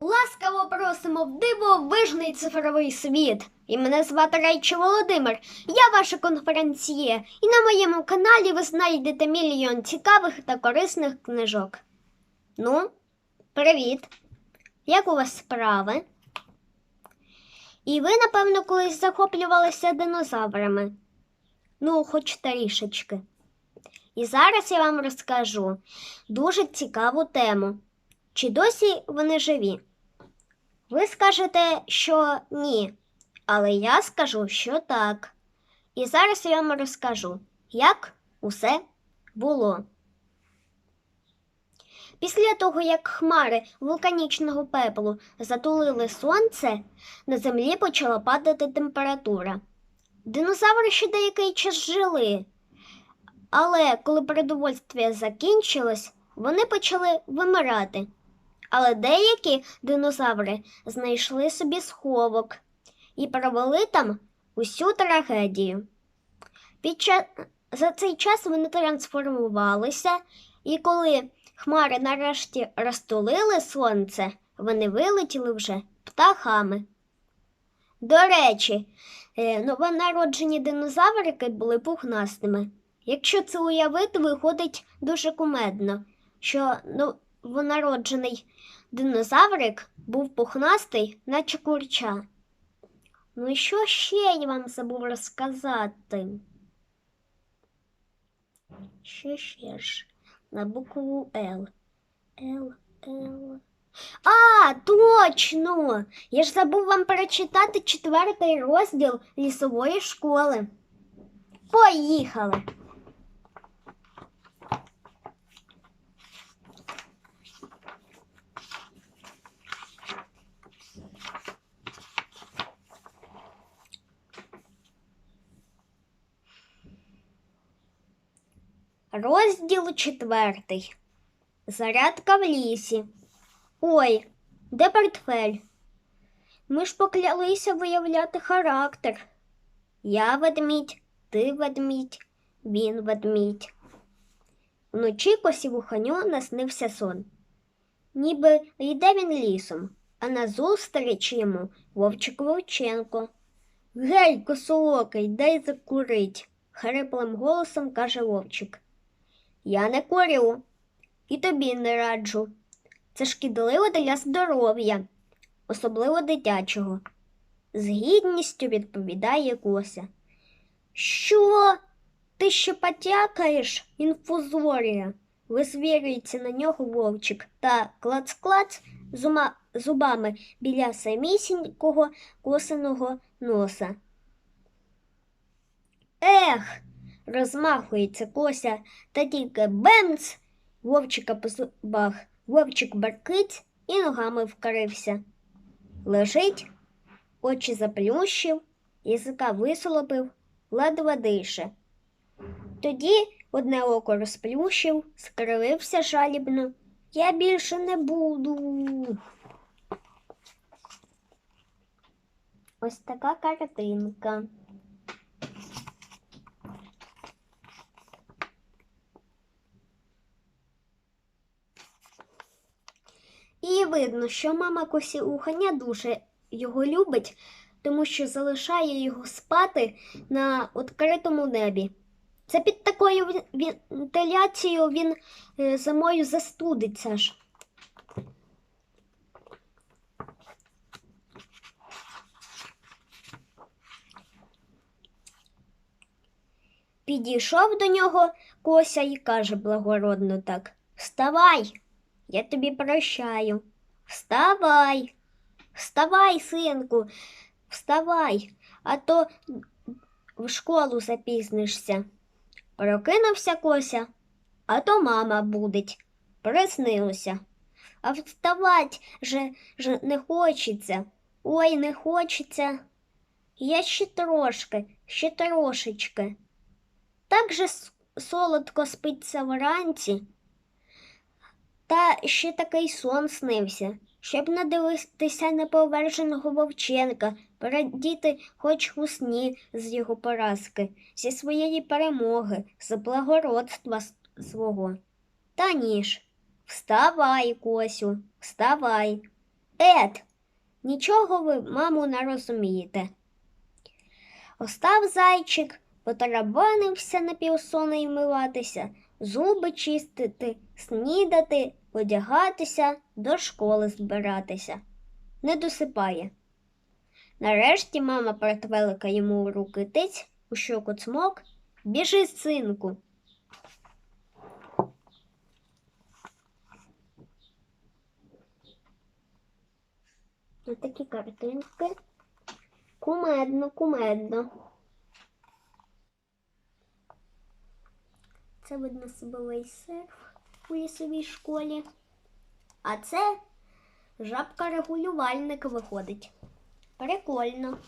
Ласкаво просимо в дивовижний цифровий світ. І мене звати Рейче Володимир. Я ваша конференціє, і на моєму каналі ви знайдете мільйон цікавих та корисних книжок. Ну, привіт! Як у вас справи? І ви, напевно, колись захоплювалися динозаврами. Ну, хоч трішечки. І зараз я вам розкажу дуже цікаву тему. Чи досі вони живі? Ви скажете, що ні, але я скажу, що так. І зараз я вам розкажу, як усе було. Після того, як хмари вулканічного пеплу затулили сонце, на землі почала падати температура. Динозаври ще деякий час жили, але коли продовольствие закінчилось, вони почали вимирати. Але деякі динозаври знайшли собі сховок і провели там усю трагедію. Під ча... За цей час вони трансформувалися, і коли хмари нарешті розтулили сонце, вони вилетіли вже птахами. До речі, е, новонароджені динозаврики були пухнастими. Якщо це уявити, виходить дуже кумедно, що новонароджений динозаврик був пухнастий, наче курча. Ну і що ще я вам забув розказати? Що ще ж? На букву Л. Л, Л. А, точно! Я ж забув вам перечитати четвертий розділ лісової школи. Поїхали! Розділ четвертий. Зарядка в лісі. Ой, де портфель? Ми ж поклялися виявляти характер. Я ведмідь, ти ведмідь, він ведмідь. Вночі косівуханю наснився сон. Ніби йде він лісом, а назустріч йому вовчик Вовченко. Гей, косоокий, дай закурить, хриплим голосом каже вовчик. Я не курю і тобі не раджу. Це шкідливо для здоров'я, особливо дитячого. З гідністю відповідає Кося. Що? Ти ще потякаєш, інфузорія? Висвірюється на нього вовчик та клац-клац зума, зубами біля самісінького косиного носа. Ех, розмахується кося та тільки бемц вовчика по зубах. Вовчик баркить і ногами вкрився. Лежить, очі заплющив, язика висолопив, ледве дише. Тоді одне око розплющив, скривився жалібно. Я більше не буду. Ось така картинка. І видно, що мама косі уханя дуже його любить, тому що залишає його спати на відкритому небі. Це під такою вентиляцією він е, зимою застудиться ж. Підійшов до нього Кося і каже благородно так: Вставай, я тобі прощаю. Вставай, вставай, синку, вставай, а то в школу запізнишся. Прокинувся Кося, а то мама будить. Приснилося. А вставать же, же не хочеться. Ой, не хочеться. Я ще трошки, ще трошечки. Так же солодко спиться вранці. Та ще такий сон снився, щоб надивитися неповерженого вовченка, порадіти хоч у сні з його поразки, зі своєї перемоги, з благородства свого. Та ні ж, вставай, Косю, вставай. Ед, нічого ви, мамо, не розумієте. Остав зайчик, потарабанився на півсона і вмиватися, зуби чистити, снідати, одягатися, до школи збиратися. Не досипає. Нарешті мама портвелика йому у руки тиць, у щоку цмок. Біжи, синку. Ось такі картинки. Кумедно, кумедно. Це видно собовий серф у лісовій школі. А це жабка регулювальник виходить. Прикольно.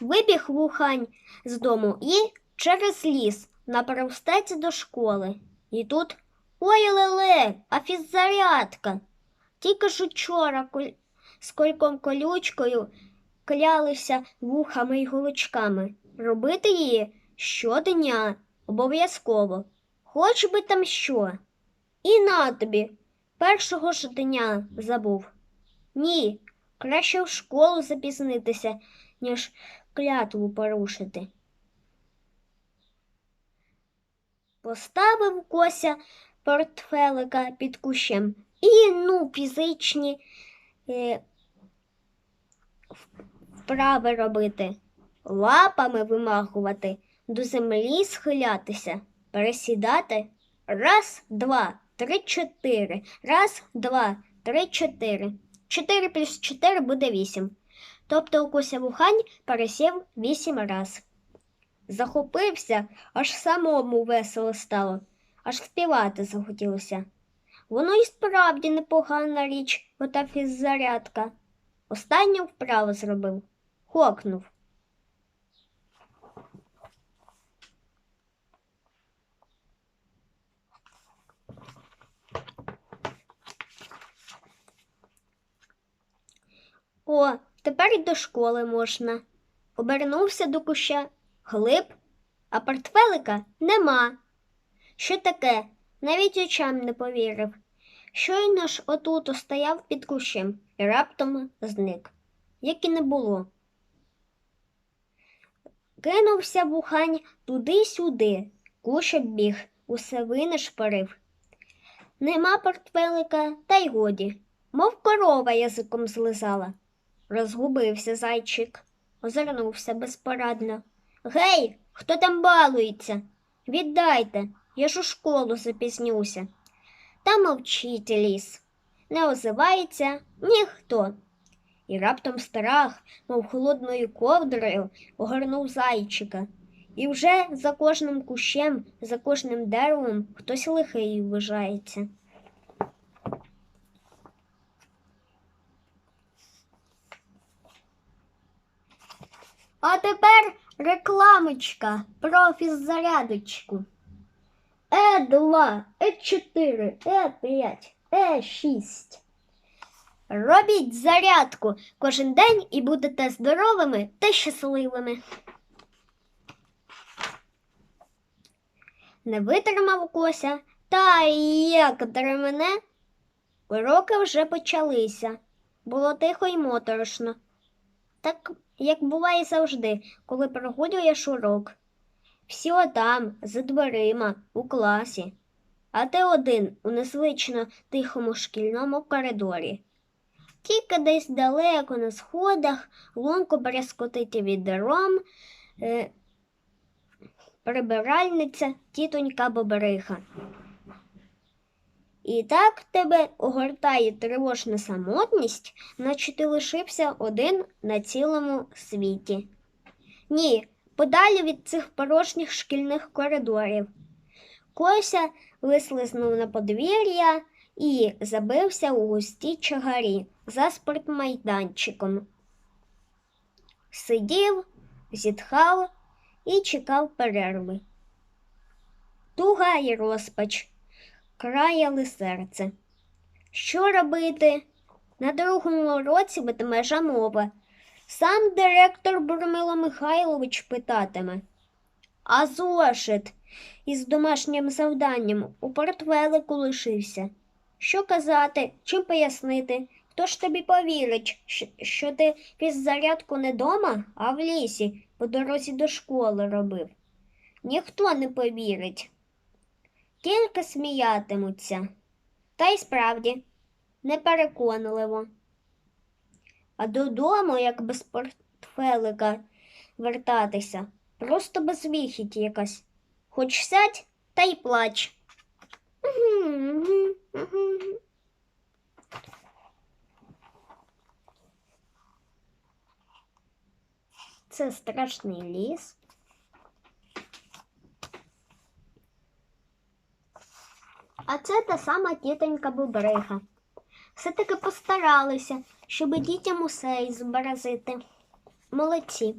Вибіг вухань з дому і через ліс напростець до школи. І тут ой леле, а фіззарядка. Тільки ж учора з кольком колючкою клялися вухами й голочками. Робити її щодня обов'язково, хоч би там що. І на тобі першого ж дня забув. Ні, краще в школу запізнитися, ніж клятву порушити. Поставив Кося портфелика під кущем і ну фізичні е, вправи робити, лапами вимахувати, до землі схилятися, пересідати. Раз, два, три, чотири. Раз, два, три, чотири. Чотири плюс чотири буде вісім. Тобто Укуся вухань пересів вісім раз. Захопився, аж самому весело стало, аж співати захотілося. Воно і справді непогана річ, ота фіззарядка. Останню вправу зробив, хокнув. О, тепер і до школи можна. Обернувся до куща, глиб, а портфелика нема. Що таке? Навіть очам не повірив. Щойно ж отут стояв під кущем і раптом зник, як і не було. Кинувся вухань туди-сюди, кущ біг, усе винишпорив. Нема портфелика, та й годі, мов корова язиком злизала. Розгубився зайчик, озирнувся безпорадно. Гей, хто там балується? Віддайте, я ж у школу запізнюся. Та мовчить ліс. Не озивається ніхто. І раптом страх, мов холодною ковдрою, огорнув зайчика. І вже за кожним кущем, за кожним деревом хтось лихий вважається. А тепер рекламочка про фіззарядочку. Е2, Е4, Е5, Е6. Робіть зарядку кожен день і будете здоровими та щасливими. Не витримав кося, та як дремене. Уроки вже почалися. Було тихо й моторошно. Так, як буває завжди, коли прогулюєш урок. Всі отам, за дверима, у класі, а ти один у незвично тихому шкільному коридорі. Тільки десь далеко на сходах лунко брязкотить відером е, прибиральниця тітонька Бобриха. І так тебе огортає тривожна самотність, наче ти лишився один на цілому світі. Ні, подалі від цих порожніх шкільних коридорів. Кося вислизнув на подвір'я і забився у густій чагарі за спортмайданчиком. Сидів, зітхав і чекав перерви. Туга й розпач краяли серце. Що робити? На другому році битиме мова. Сам директор Бурмило Михайлович питатиме. А зошит із домашнім завданням у портфелику лишився. Що казати, чим пояснити, Хто ж тобі повірить, що, ти фіззарядку не дома, а в лісі по дорозі до школи робив? Ніхто не повірить. Тільки сміятимуться. Та й справді, непереконливо. А додому, як без портфелика вертатися, просто без безвихідь якась. Хоч сядь та й плач. Це страшний ліс. А це та сама тітонька Бубриха. Все-таки постаралися, щоб дітям усе зобразити. Молодці.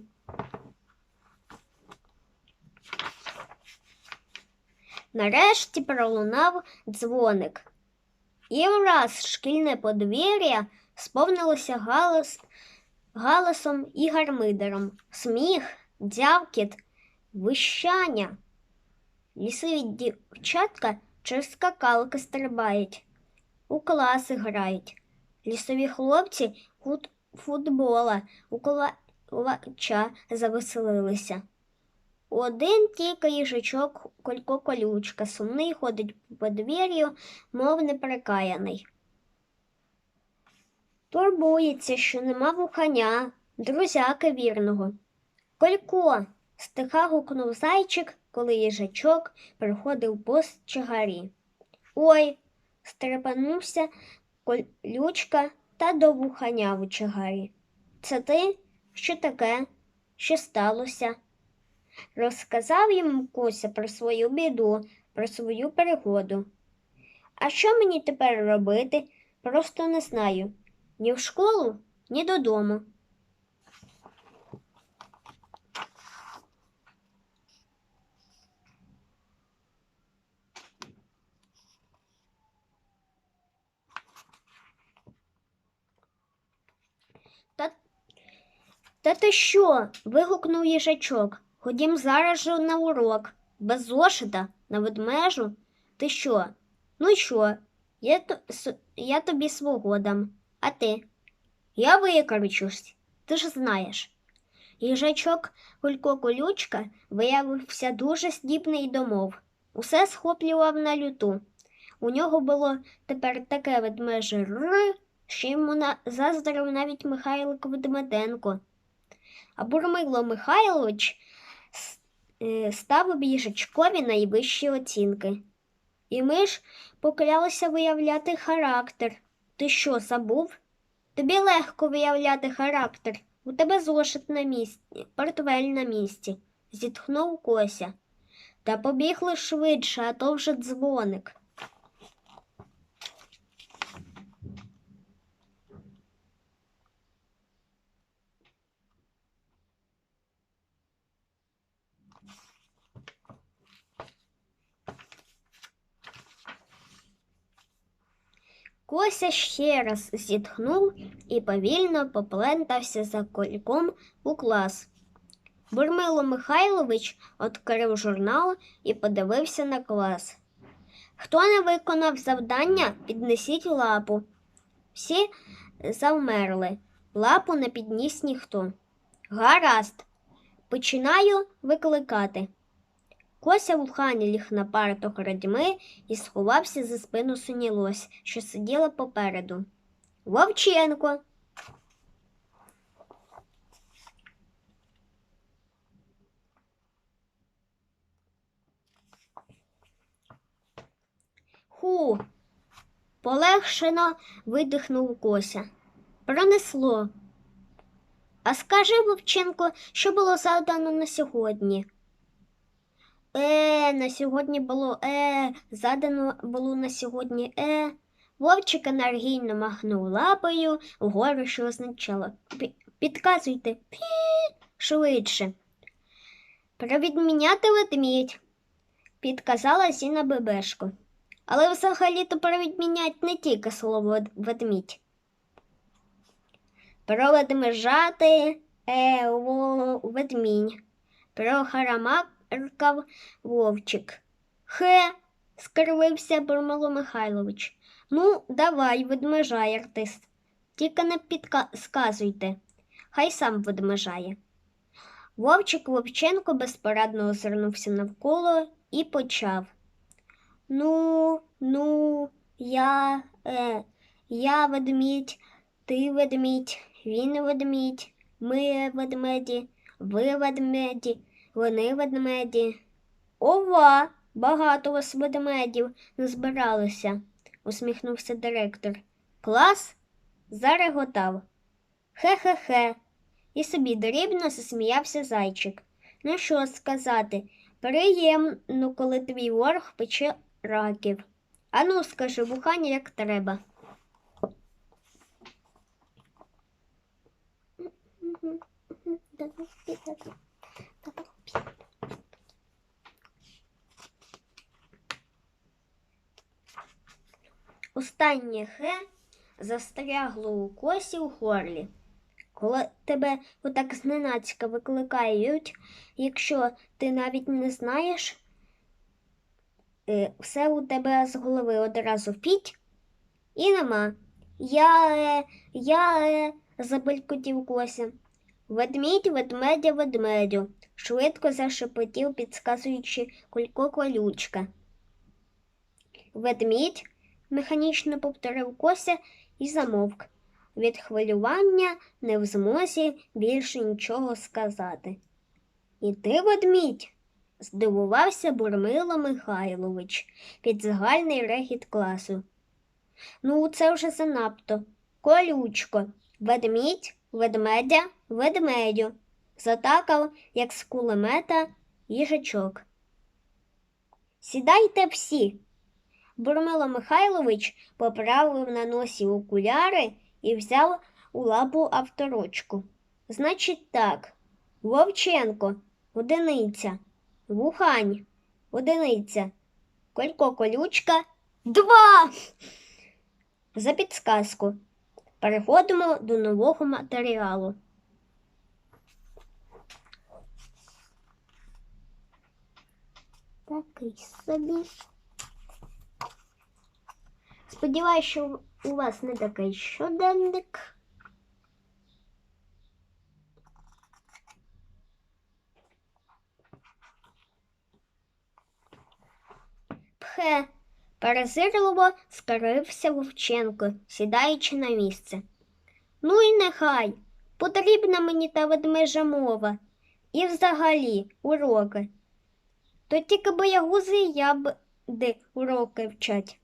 Нарешті пролунав дзвоник. І враз шкільне подвір'я сповнилося галас, галасом і гармидером. Сміх, дзявкіт, вищання. Лісові дівчатка через скакалки стрибають, у класи грають. Лісові хлопці фут, футбола у колача завеселилися. Один тільки їжачок колько колючка, сумний ходить по подвір'ю, мов неприкаяний. Турбується, що нема вуханя, друзяки вірного. Колько, стиха гукнув зайчик, коли їжачок приходив пост чагарі. Ой, стрепенувся колючка та до вуханя в чагарі. Це ти? Що таке? Що сталося? Розказав йому Кося про свою біду, про свою пригоду. А що мені тепер робити? Просто не знаю. Ні в школу, ні додому. Та ти що? вигукнув їжачок. Ходім зараз же на урок. Без зошита, на ведмежу. Ти що? Ну що? Я, я тобі свого дам. А ти? Я викручусь, ти ж знаєш. Їжачок Кулько Колючка виявився дуже здібний до мов. Усе схоплював на люту. У нього було тепер таке ведмеже р, що йому заздрив навіть Михайлик Ведмеденко. А Бурмило Михайлович е, ставив їжачкові найвищі оцінки. І ми ж поклялися виявляти характер. Ти що, забув? Тобі легко виявляти характер. У тебе зошит на місці, портфель на місці, зітхнув Кося. Та побігли швидше, а то вже дзвоник. Кося ще раз зітхнув і повільно поплентався за кольком у клас. Бурмило Михайлович відкрив журнал і подивився на клас. Хто не виконав завдання, піднесіть лапу. Всі завмерли. Лапу не підніс ніхто. Гаразд. Починаю викликати. Кося в хані ліг на парту градьми і сховався за спину сунілось, що сиділа попереду. Вовченко. Ху. Полегшено видихнув Кося. Пронесло. А скажи, Вовченко, що було завдано на сьогодні? Е, на сьогодні було е, задано було на сьогодні е. Вовчик енергійно махнув лапою вгору, що означало підказуйте пі швидше. Провідміняти ведмідь, підказала Зіна Бебешко. Але взагалі-то провідмінять не тільки слово «вед- ведмідь. Проведмежати е, во, ведмінь. Прохарамакав вовчик. Хе, скривився Бурмило Михайлович. Ну, давай, ведмежай, артист. Тільки не підказуйте, хай сам ведмежає. Вовчик Вовченко безпорадно озирнувся навколо і почав. Ну, ну, я, е, я ведмідь, ти ведмідь, він ведмідь, ми ведмеді, ви ведмеді, вони ведмеді. Ова, багато вас ведмедів назбиралося, усміхнувся директор. Клас зареготав. Хе-хе-хе. І собі дрібно засміявся зайчик. Ну що сказати, приємно, коли твій ворог пече раків. Ану, скажи вухання, як треба. Останнє хе застрягло у косі у горлі. Коли тебе отак зненацька викликають, якщо ти навіть не знаєш, е, все у тебе з голови одразу піть і нема. Я, е, я е, забелькотів кося. Ведмідь, ведмедя, ведмедю, швидко зашепотів, підсказуючи колько колючка. Ведмідь, механічно повторив кося і замовк. Від хвилювання не в змозі більше нічого сказати. І ти, ведмідь? здивувався Бурмило Михайлович під загальний регіт класу. Ну, це вже занадто. Колючко, ведмідь, ведмедя, ведмедю. Затакав, як з кулемета, їжачок. Сідайте всі. Бурмило Михайлович поправив на носі окуляри і взяв у лапу авторучку. Значить так, Вовченко, одиниця, Вухань, одиниця, Колько колючка, два. За підсказку. Переходимо до нового матеріалу. Такий собі. Сподіваюсь, що у вас не такий щоденник. Пхе, перезирливо скарився Вовченко, сідаючи на місце. Ну і нехай. Потрібна мені та ведмежа мова. І взагалі уроки. То тільки боягузи і ябди уроки вчать.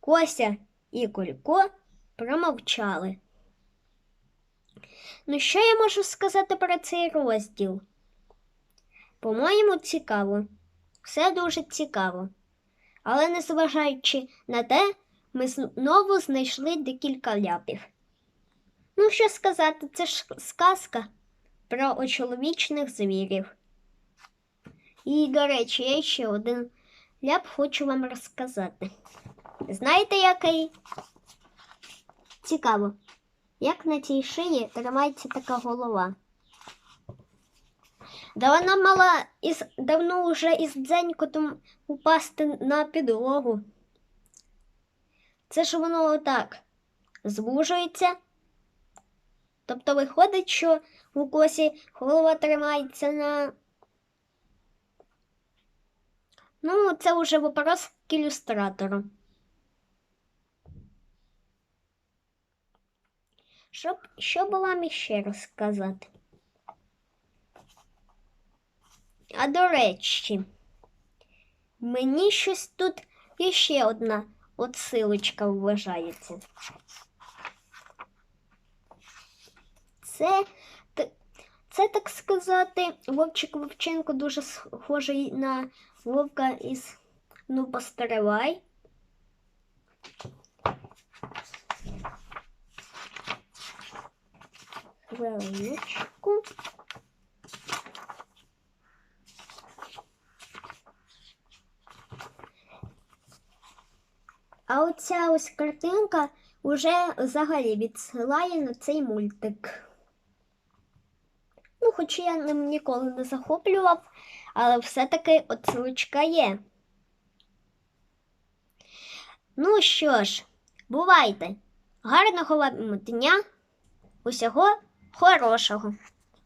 Кося і Колько промовчали. Ну, що я можу сказати про цей розділ? По-моєму, цікаво. Все дуже цікаво. Але незважаючи на те, ми знову знайшли декілька ляпів. Ну, що сказати, це ж сказка про очоловічних звірів. І, до речі, я ще один ляп хочу вам розказати. Знаєте, який? Цікаво, як на цій шиї тримається така голова. Да вона мала із, давно вже із дзенькотом упасти на підлогу. Це ж воно отак звужується. Тобто виходить, що у косі голова тримається на. Ну, це вже вопрос к ілюстратору. Що, що б вам іще розказати? А до речі, мені щось тут іще одна отсилочка вважається. Це, це, так сказати, Вовчик Вовченко дуже схожий на Вовка із Ну, постривай. Хвилиночку. А оця ось картинка уже взагалі відсилає на цей мультик. Ну, хоч я ним ніколи не захоплював, але все-таки отсилочка є. Ну що ж, бувайте, Гарного вам дня, усього 坏的时候。